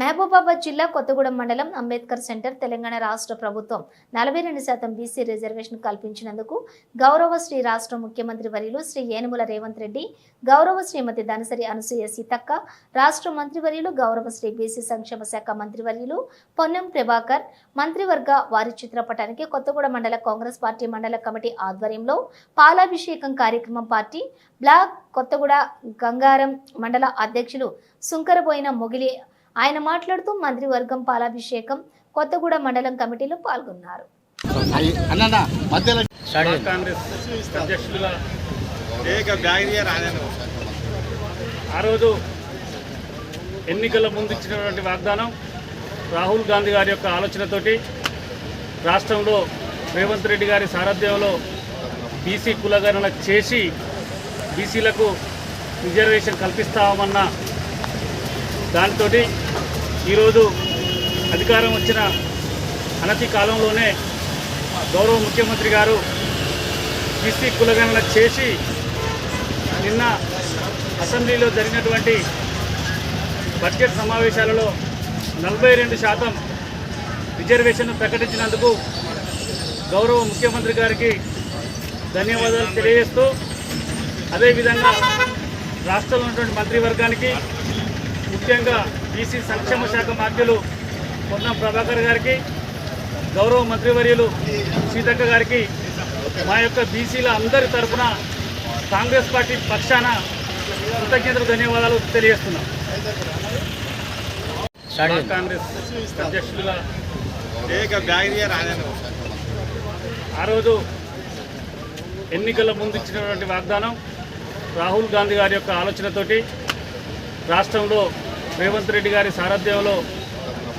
మహబూబాబాద్ జిల్లా కొత్తగూడెం మండలం అంబేద్కర్ సెంటర్ తెలంగాణ రాష్ట్ర ప్రభుత్వం నలభై రెండు శాతం బీసీ రిజర్వేషన్ కల్పించినందుకు గౌరవ శ్రీ రాష్ట్ర ముఖ్యమంత్రి వర్యులు శ్రీ ఏనుముల రేవంత్ రెడ్డి గౌరవ శ్రీమతి ధనసరి అనసూయ సీతక్క రాష్ట్ర మంత్రివర్యులు గౌరవ శ్రీ బీసీ సంక్షేమ శాఖ మంత్రివర్యులు పొన్నం ప్రభాకర్ మంత్రివర్గ వారి చిత్రపటానికి కొత్తగూడెం మండల కాంగ్రెస్ పార్టీ మండల కమిటీ ఆధ్వర్యంలో పాలాభిషేకం కార్యక్రమం పార్టీ బ్లాక్ కొత్తగూడ గంగారం మండల అధ్యక్షులు సుంకరబోయిన మొగిలి ఆయన మాట్లాడుతూ మంత్రివర్గం పాలాభిషేకం కొత్తగూడ మండలం కమిటీలో పాల్గొన్నారు. ఆ రోజు ఎన్నికల ముందు ఇచ్చినటువంటి వాగ్దానం రాహుల్ గాంధీ గారి యొక్క ఆలోచనతోటి రాష్ట్రంలో రేవంత్ రెడ్డి గారి సారథ్యంలో బీసీ కులగణన చేసి బీసీలకు రిజర్వేషన్ కల్పిస్తామన్న దాంతో ఈరోజు అధికారం వచ్చిన అనతి కాలంలోనే గౌరవ ముఖ్యమంత్రి గారు బీసీ కులగణన చేసి నిన్న అసెంబ్లీలో జరిగినటువంటి బడ్జెట్ సమావేశాలలో నలభై రెండు శాతం రిజర్వేషన్ ప్రకటించినందుకు గౌరవ ముఖ్యమంత్రి గారికి ధన్యవాదాలు తెలియజేస్తూ అదేవిధంగా రాష్ట్రంలో ఉన్నటువంటి మంత్రివర్గానికి ముఖ్యంగా బీసీ సంక్షేమ శాఖ మంత్రులు పొన్నం ప్రభాకర్ గారికి గౌరవ మంత్రివర్యులు సీతక్క గారికి మా యొక్క బీసీల అందరి తరఫున కాంగ్రెస్ పార్టీ పక్షాన కృతజ్ఞతలు ధన్యవాదాలు తెలియజేస్తున్నాం. కాంగ్రెస్ అధ్యక్షులుగా ఆ రోజు ఎన్నికల ముందు ఇచ్చినటువంటి వాగ్దానం రాహుల్ గాంధీ గారి యొక్క ఆలోచనతోటి రాష్ట్రంలో రేవంత్ రెడ్డి గారి సారథ్యంలో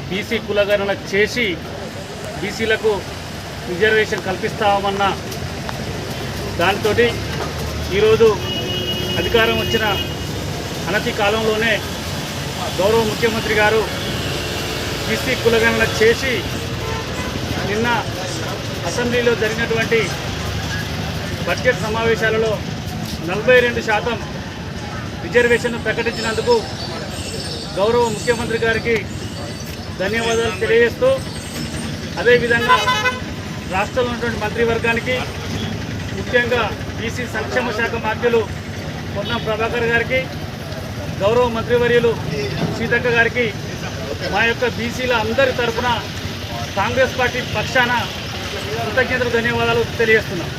బీసీ కులగణన చేసి బీసీలకు రిజర్వేషన్ కల్పిస్తామన్న దానితో ఈరోజు అధికారం వచ్చిన అనతి కాలంలోనే గౌరవ ముఖ్యమంత్రి గారు బీసీ కులగణన చేసి నిన్న అసెంబ్లీలో జరిగినటువంటి బడ్జెట్ సమావేశాలలో నలభై రెండు శాతం రిజర్వేషన్ ప్రకటించినందుకు గౌరవ ముఖ్యమంత్రి గారికి ధన్యవాదాలు తెలియజేస్తూ అదేవిధంగా రాష్ట్రంలో ఉన్నటువంటి మంత్రివర్గానికి ముఖ్యంగా బీసీ సంక్షేమ శాఖ మంత్రులు పొన్నం ప్రభాకర్ గారికి గౌరవ మంత్రివర్యులు సీతక్క గారికి మా యొక్క బీసీల అందరి తరఫున కాంగ్రెస్ పార్టీ పక్షాన కృతజ్ఞతలు ధన్యవాదాలు తెలియజేస్తున్నాం.